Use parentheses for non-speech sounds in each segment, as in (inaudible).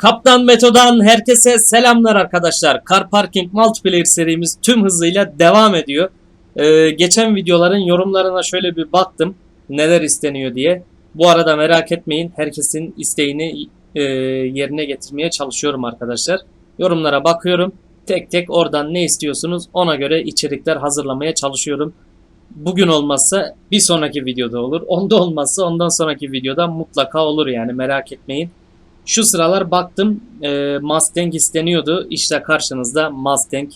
Kaptan Meto'dan herkese selamlar arkadaşlar. Car Parking Multiplayer serimiz tüm hızıyla devam ediyor. Ee, geçen videoların yorumlarına şöyle bir baktım. Neler isteniyor diye. Bu arada merak etmeyin. Herkesin isteğini e, yerine getirmeye çalışıyorum arkadaşlar. Yorumlara bakıyorum. Tek tek oradan ne istiyorsunuz ona göre içerikler hazırlamaya çalışıyorum. Bugün olmazsa bir sonraki videoda olur. (laughs) Onda olmazsa ondan sonraki videoda mutlaka olur yani merak etmeyin. Şu sıralar baktım e, Mustang isteniyordu. İşte karşınızda Mustang.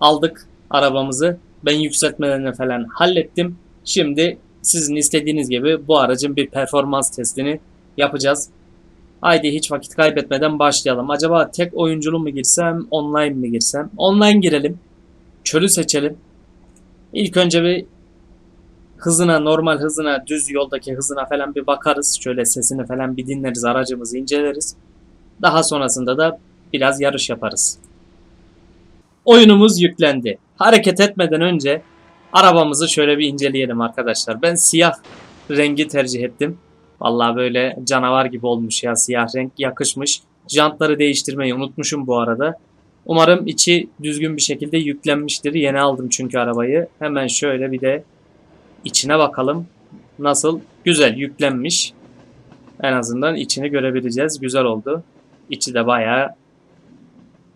Aldık arabamızı. Ben yükseltmelerini falan hallettim. Şimdi sizin istediğiniz gibi bu aracın bir performans testini yapacağız. Haydi hiç vakit kaybetmeden başlayalım. Acaba tek oyunculu mu girsem, online mi girsem? Online girelim. Çölü seçelim. İlk önce bir hızına, normal hızına, düz yoldaki hızına falan bir bakarız. Şöyle sesini falan bir dinleriz, aracımızı inceleriz. Daha sonrasında da biraz yarış yaparız. Oyunumuz yüklendi. Hareket etmeden önce arabamızı şöyle bir inceleyelim arkadaşlar. Ben siyah rengi tercih ettim. Vallahi böyle canavar gibi olmuş ya siyah renk yakışmış. Jantları değiştirmeyi unutmuşum bu arada. Umarım içi düzgün bir şekilde yüklenmiştir. Yeni aldım çünkü arabayı. Hemen şöyle bir de içine bakalım. Nasıl? Güzel yüklenmiş. En azından içini görebileceğiz. Güzel oldu. İçi de bayağı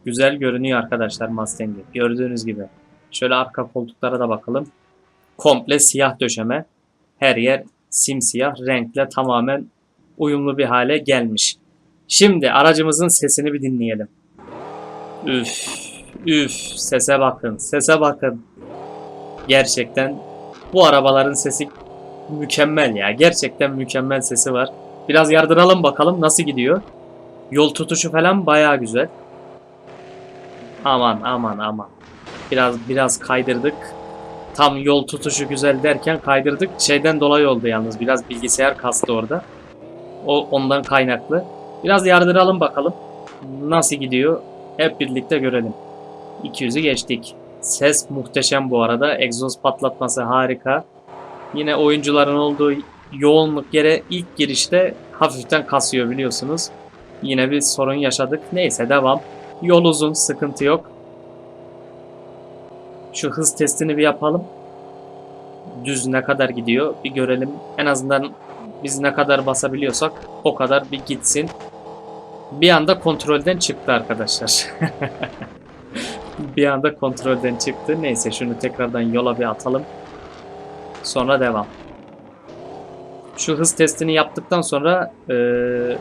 güzel görünüyor arkadaşlar Mustang'i. Gördüğünüz gibi. Şöyle arka koltuklara da bakalım. Komple siyah döşeme. Her yer simsiyah renkle tamamen uyumlu bir hale gelmiş. Şimdi aracımızın sesini bir dinleyelim. Üf, üf, sese bakın, sese bakın. Gerçekten bu arabaların sesi mükemmel ya. Gerçekten mükemmel sesi var. Biraz yardıralım bakalım nasıl gidiyor. Yol tutuşu falan bayağı güzel. Aman aman aman. Biraz biraz kaydırdık. Tam yol tutuşu güzel derken kaydırdık. Şeyden dolayı oldu yalnız. Biraz bilgisayar kastı orada. O ondan kaynaklı. Biraz yardıralım bakalım. Nasıl gidiyor? Hep birlikte görelim. 200'ü geçtik. Ses muhteşem bu arada. Egzoz patlatması harika. Yine oyuncuların olduğu yoğunluk yere ilk girişte hafiften kasıyor biliyorsunuz. Yine bir sorun yaşadık. Neyse devam. Yol uzun, sıkıntı yok. Şu hız testini bir yapalım. Düz ne kadar gidiyor bir görelim. En azından biz ne kadar basabiliyorsak o kadar bir gitsin. Bir anda kontrolden çıktı arkadaşlar. (laughs) bir anda kontrolden çıktı. Neyse şunu tekrardan yola bir atalım. Sonra devam. Şu hız testini yaptıktan sonra eee,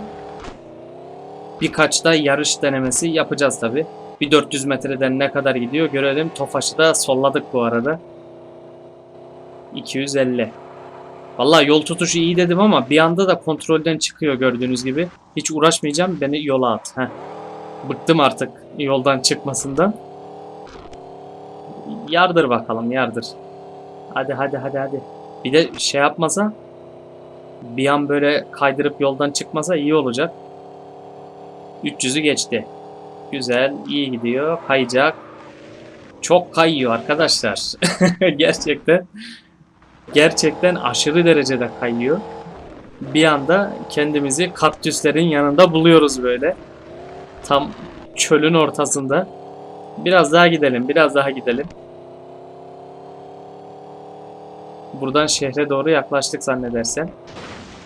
birkaç da yarış denemesi yapacağız tabi. Bir 400 metreden ne kadar gidiyor görelim. Tofaş'ı da solladık bu arada. 250. Vallahi yol tutuşu iyi dedim ama bir anda da kontrolden çıkıyor gördüğünüz gibi. Hiç uğraşmayacağım beni yola at. Heh. Bıktım artık yoldan çıkmasından. Yardır bakalım yardır. Hadi hadi hadi hadi. Bir de şey yapmasa bir an böyle kaydırıp yoldan çıkmasa iyi olacak. 300'ü geçti. Güzel, iyi gidiyor. Kayacak. Çok kayıyor arkadaşlar. (laughs) gerçekten gerçekten aşırı derecede kayıyor. Bir anda kendimizi kaktüslerin yanında buluyoruz böyle. Tam çölün ortasında. Biraz daha gidelim, biraz daha gidelim. Buradan şehre doğru yaklaştık zannedersen.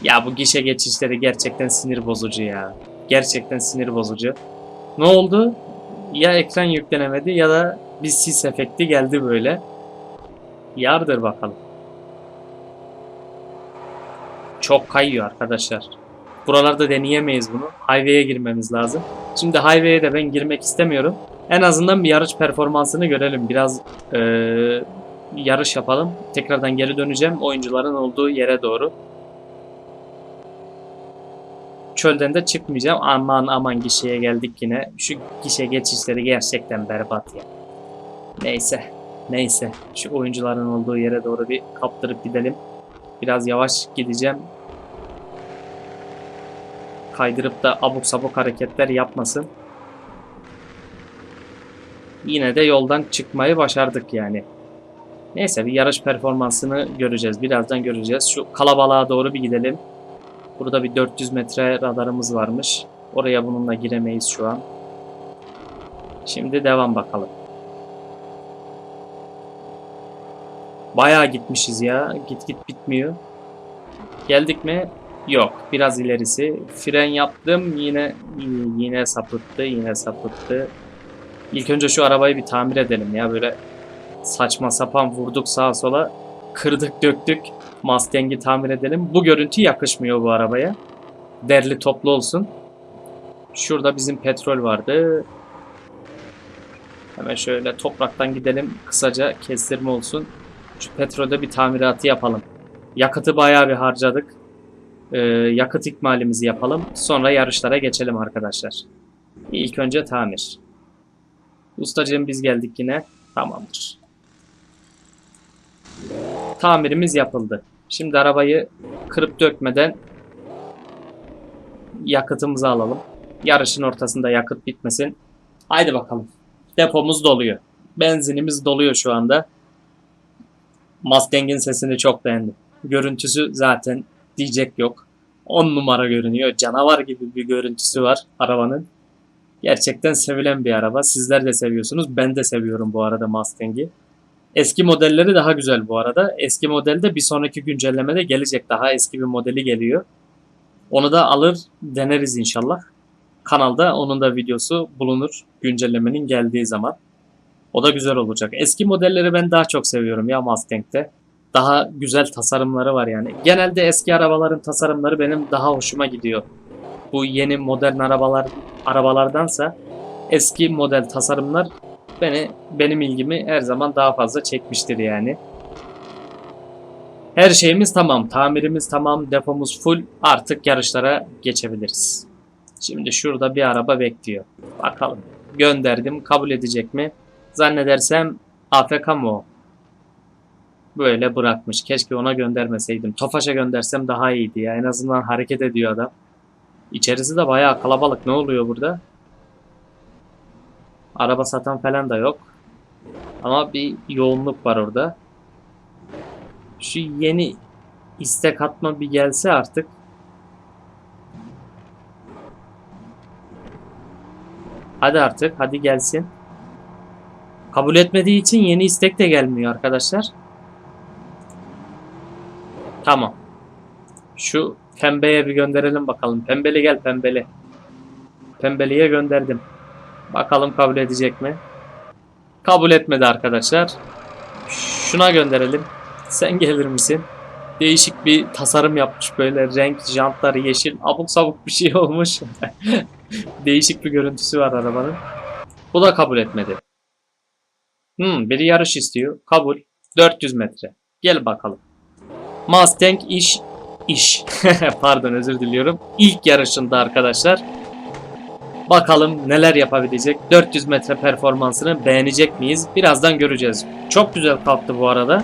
Ya bu gişe geçişleri gerçekten sinir bozucu ya. Gerçekten sinir bozucu. Ne oldu? Ya ekran yüklenemedi ya da bir sis efekti geldi böyle. Yardır bakalım. Çok kayıyor arkadaşlar. Buralarda deneyemeyiz bunu. Highway'e girmemiz lazım. Şimdi highway'e de ben girmek istemiyorum. En azından bir yarış performansını görelim. Biraz eee, yarış yapalım. Tekrardan geri döneceğim oyuncuların olduğu yere doğru. Çölden de çıkmayacağım. Aman aman gişeye geldik yine. Şu gişe geçişleri gerçekten berbat ya. Neyse. Neyse. Şu oyuncuların olduğu yere doğru bir kaptırıp gidelim. Biraz yavaş gideceğim. Kaydırıp da abuk sabuk hareketler yapmasın. Yine de yoldan çıkmayı başardık yani. Neyse bir yarış performansını göreceğiz. Birazdan göreceğiz. Şu kalabalığa doğru bir gidelim. Burada bir 400 metre radarımız varmış. Oraya bununla giremeyiz şu an. Şimdi devam bakalım. Bayağı gitmişiz ya. Git git bitmiyor. Geldik mi? Yok. Biraz ilerisi. Fren yaptım. Yine yine sapıttı. Yine sapıttı. İlk önce şu arabayı bir tamir edelim ya. Böyle saçma sapan vurduk sağa sola. Kırdık döktük. Mustang'i tamir edelim. Bu görüntü yakışmıyor bu arabaya. Derli toplu olsun. Şurada bizim petrol vardı. Hemen şöyle topraktan gidelim. Kısaca kestirme olsun. Şu petrolde bir tamiratı yapalım. Yakıtı bayağı bir harcadık. Ee, yakıt ikmalimizi yapalım. Sonra yarışlara geçelim arkadaşlar. İlk önce tamir. Ustacığım biz geldik yine. Tamamdır. Tamirimiz yapıldı. Şimdi arabayı kırıp dökmeden yakıtımızı alalım. Yarışın ortasında yakıt bitmesin. Haydi bakalım. Depomuz doluyor. Benzinimiz doluyor şu anda. Mustang'in sesini çok beğendim. Görüntüsü zaten diyecek yok. 10 numara görünüyor. Canavar gibi bir görüntüsü var arabanın. Gerçekten sevilen bir araba. Sizler de seviyorsunuz. Ben de seviyorum bu arada Mustang'i. Eski modelleri daha güzel bu arada. Eski modelde bir sonraki güncellemede gelecek. Daha eski bir modeli geliyor. Onu da alır deneriz inşallah. Kanalda onun da videosu bulunur güncellemenin geldiği zaman. O da güzel olacak. Eski modelleri ben daha çok seviyorum ya Mustang'de. Daha güzel tasarımları var yani. Genelde eski arabaların tasarımları benim daha hoşuma gidiyor. Bu yeni modern arabalar arabalardansa eski model tasarımlar beni benim ilgimi her zaman daha fazla çekmiştir yani. Her şeyimiz tamam, tamirimiz tamam, depomuz full. Artık yarışlara geçebiliriz. Şimdi şurada bir araba bekliyor. Bakalım. Gönderdim, kabul edecek mi? Zannedersem AFK mı o? Böyle bırakmış. Keşke ona göndermeseydim. Tofaş'a göndersem daha iyiydi ya. En azından hareket ediyor adam. İçerisi de bayağı kalabalık. Ne oluyor burada? Araba satan falan da yok. Ama bir yoğunluk var orada. Şu yeni istek atma bir gelse artık. Hadi artık. Hadi gelsin. Kabul etmediği için yeni istek de gelmiyor arkadaşlar. Tamam. Şu pembeye bir gönderelim bakalım. Pembeli gel pembeli. Pembeliye gönderdim. Bakalım kabul edecek mi? Kabul etmedi arkadaşlar. Şuna gönderelim. Sen gelir misin? Değişik bir tasarım yapmış böyle renk, jantları yeşil, abuk sabuk bir şey (laughs) olmuş. Değişik bir görüntüsü var arabanın. Bu da kabul etmedi. Hmm, biri yarış istiyor. Kabul. 400 metre. Gel bakalım. Mustang iş iş. (laughs) Pardon özür diliyorum. İlk yarışında arkadaşlar. Bakalım neler yapabilecek. 400 metre performansını beğenecek miyiz? Birazdan göreceğiz. Çok güzel kalktı bu arada.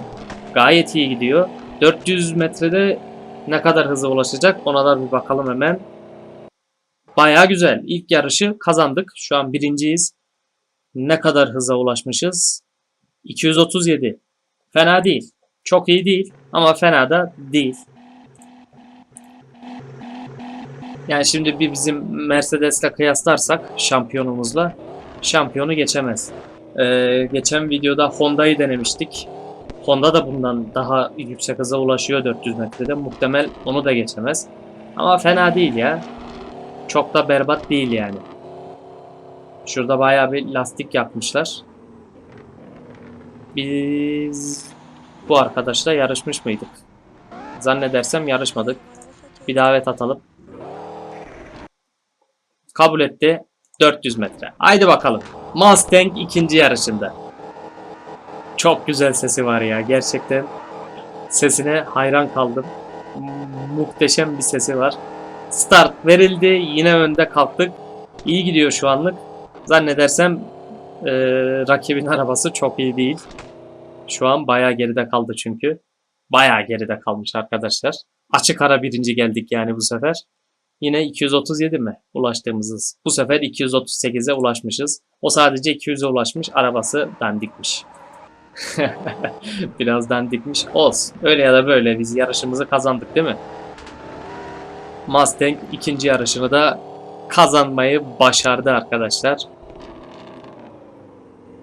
Gayet iyi gidiyor. 400 metrede ne kadar hızlı ulaşacak ona da bir bakalım hemen. Baya güzel. İlk yarışı kazandık. Şu an birinciyiz. Ne kadar hıza ulaşmışız? 237. Fena değil. Çok iyi değil ama fena da değil. Yani şimdi bir bizim Mercedes'le kıyaslarsak şampiyonumuzla şampiyonu geçemez. Ee, geçen videoda Honda'yı denemiştik. Honda da bundan daha yüksek hıza ulaşıyor 400 metrede. Muhtemel onu da geçemez. Ama fena değil ya. Çok da berbat değil yani. Şurada bayağı bir lastik yapmışlar. Biz bu arkadaşla yarışmış mıydık? Zannedersem yarışmadık. Bir davet atalım. Kabul etti. 400 metre. Haydi bakalım. Mustang ikinci yarışında. Çok güzel sesi var ya gerçekten. Sesine hayran kaldım. Muhteşem bir sesi var. Start verildi. Yine önde kalktık. İyi gidiyor şu anlık. Zannedersem e, rakibin arabası çok iyi değil. Şu an bayağı geride kaldı çünkü. Bayağı geride kalmış arkadaşlar. Açık ara birinci geldik yani bu sefer. Yine 237 mi ulaştığımız hız? Bu sefer 238'e ulaşmışız. O sadece 200'e ulaşmış. Arabası dandikmiş. (laughs) Biraz dandikmiş. Olsun. Öyle ya da böyle biz yarışımızı kazandık değil mi? Mustang ikinci yarışını da kazanmayı başardı arkadaşlar.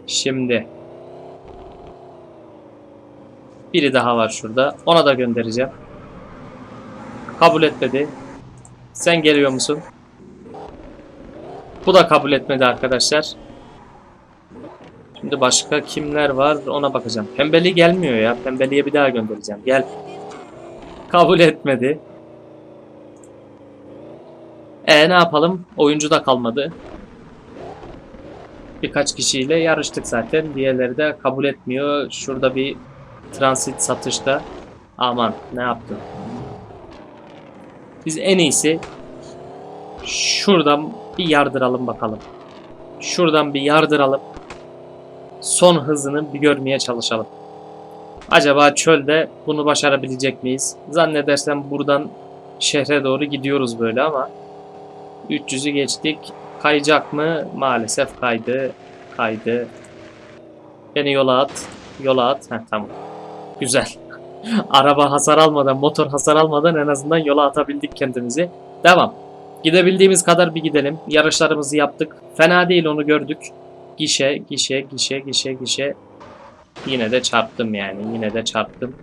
Şimdi biri daha var şurada. Ona da göndereceğim. Kabul etmedi. Sen geliyor musun? Bu da kabul etmedi arkadaşlar. Şimdi başka kimler var ona bakacağım. Pembeli gelmiyor ya. Pembeliye bir daha göndereceğim. Gel. Kabul etmedi. E ne yapalım? Oyuncu da kalmadı. Birkaç kişiyle yarıştık zaten. Diğerleri de kabul etmiyor. Şurada bir transit satışta. Aman ne yaptın? Biz en iyisi şuradan bir yardıralım bakalım. Şuradan bir yardıralım. Son hızını bir görmeye çalışalım. Acaba çölde bunu başarabilecek miyiz? Zannedersem buradan şehre doğru gidiyoruz böyle ama 300'ü geçtik. Kayacak mı? Maalesef kaydı. Kaydı. Beni yola at. Yola at. Heh, tamam. Güzel. Araba hasar almadan, motor hasar almadan en azından yola atabildik kendimizi. Devam. Gidebildiğimiz kadar bir gidelim. Yarışlarımızı yaptık. Fena değil onu gördük. Gişe, gişe, gişe, gişe, gişe. Yine de çarptım yani. Yine de çarptım.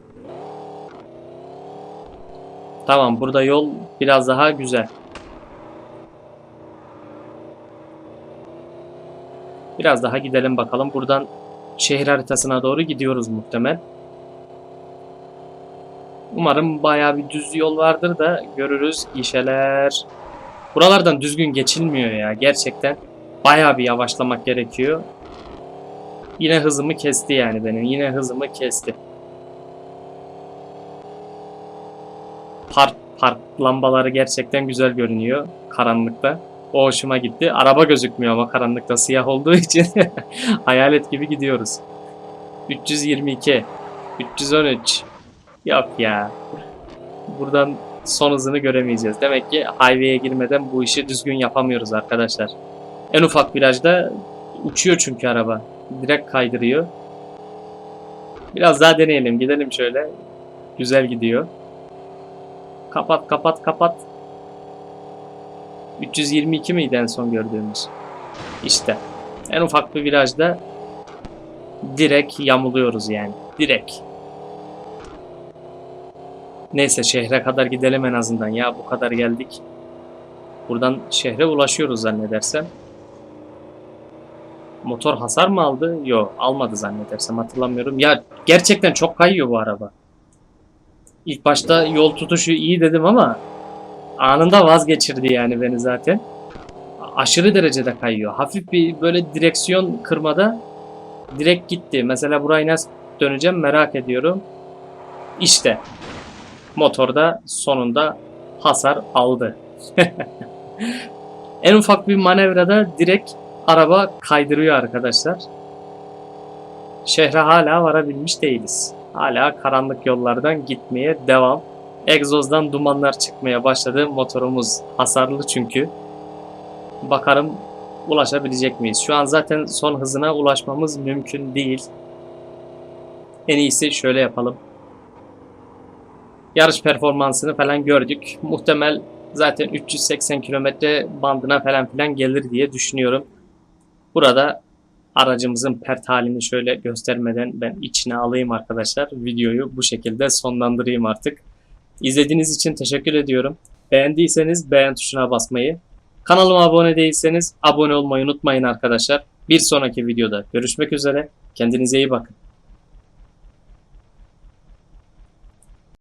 Tamam burada yol biraz daha güzel. Biraz daha gidelim bakalım. Buradan şehir haritasına doğru gidiyoruz muhtemel. Umarım bayağı bir düz yol vardır da görürüz gişeler. Buralardan düzgün geçilmiyor ya gerçekten. Bayağı bir yavaşlamak gerekiyor. Yine hızımı kesti yani benim. Yine hızımı kesti. Park, park lambaları gerçekten güzel görünüyor karanlıkta. O hoşuma gitti. Araba gözükmüyor ama karanlıkta siyah olduğu (laughs) için hayalet gibi gidiyoruz. 322 313 Yok ya. Buradan son hızını göremeyeceğiz. Demek ki highway'e girmeden bu işi düzgün yapamıyoruz arkadaşlar. En ufak virajda uçuyor çünkü araba. Direkt kaydırıyor. Biraz daha deneyelim. Gidelim şöyle. Güzel gidiyor. Kapat kapat kapat. 322 miydi en son gördüğümüz? İşte. En ufak bir virajda direkt yamuluyoruz yani. Direkt. Neyse şehre kadar gidelim en azından ya bu kadar geldik. Buradan şehre ulaşıyoruz zannedersem. Motor hasar mı aldı? Yok almadı zannedersem hatırlamıyorum. Ya gerçekten çok kayıyor bu araba. İlk başta yol tutuşu iyi dedim ama anında vazgeçirdi yani beni zaten. Aşırı derecede kayıyor. Hafif bir böyle direksiyon kırmada direkt gitti. Mesela burayı nasıl döneceğim merak ediyorum. İşte motorda sonunda hasar aldı. (laughs) en ufak bir manevrada direkt araba kaydırıyor arkadaşlar. Şehre hala varabilmiş değiliz. Hala karanlık yollardan gitmeye devam. Egzozdan dumanlar çıkmaya başladı. Motorumuz hasarlı çünkü. Bakarım ulaşabilecek miyiz? Şu an zaten son hızına ulaşmamız mümkün değil. En iyisi şöyle yapalım yarış performansını falan gördük. Muhtemel zaten 380 kilometre bandına falan filan gelir diye düşünüyorum. Burada aracımızın pert halini şöyle göstermeden ben içine alayım arkadaşlar. Videoyu bu şekilde sonlandırayım artık. İzlediğiniz için teşekkür ediyorum. Beğendiyseniz beğen tuşuna basmayı, kanalıma abone değilseniz abone olmayı unutmayın arkadaşlar. Bir sonraki videoda görüşmek üzere. Kendinize iyi bakın.